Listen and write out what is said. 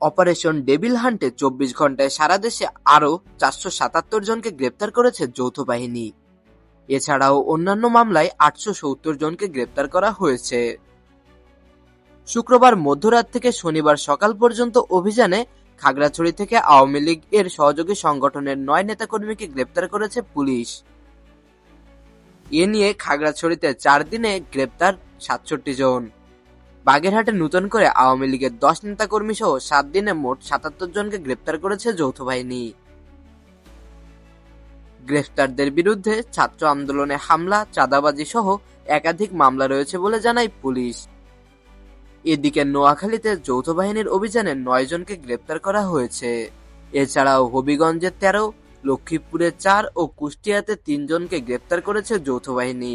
Operation devil হান্টে চব্বিশ ঘন্টায় সারা দেশে আরও চারশো সাতাত্তর জনকে গ্রেপ্তার করেছে যৌথ বাহিনী। এছাড়াও অন্যান্য মামলায় আটশো সত্তর জনকে গ্রেপ্তার করা হয়েছে। শুক্রবার মধ্যরাত থেকে শনিবার সকাল পর্যন্ত অভিযানে খাগড়াছড়ি থেকে আওয়ামী লীগ এর সহযোগী সংগঠনের নয় নেতাকর্মীকে গ্রেপ্তার করেছে পুলিশ। এ নিয়ে খাগড়াছড়িতে চার দিনে গ্রেপ্তার সাতষট্টি জন। বাগেরহাটে নতুন করে আওয়ামী লীগের দশ নেতাকর্মী সহ সাত দিনে মোট সাতাত্তর জনকে গ্রেপ্তার করেছে যৌথ বাহিনী। গ্রেফতারদের বিরুদ্ধে ছাত্র আন্দোলনে হামলা চাঁদাবাজি সহ একাধিক মামলা রয়েছে বলে জানায় পুলিশ। এদিকে নোয়াখালীতে যৌথ বাহিনীর অভিযানে নয় জনকে গ্রেপ্তার করা হয়েছে। এছাড়াও হবিগঞ্জে তেরো, লক্ষ্মীপুরে চার ও কুষ্টিয়াতে তিনজনকে গ্রেপ্তার করেছে যৌথ বাহিনী।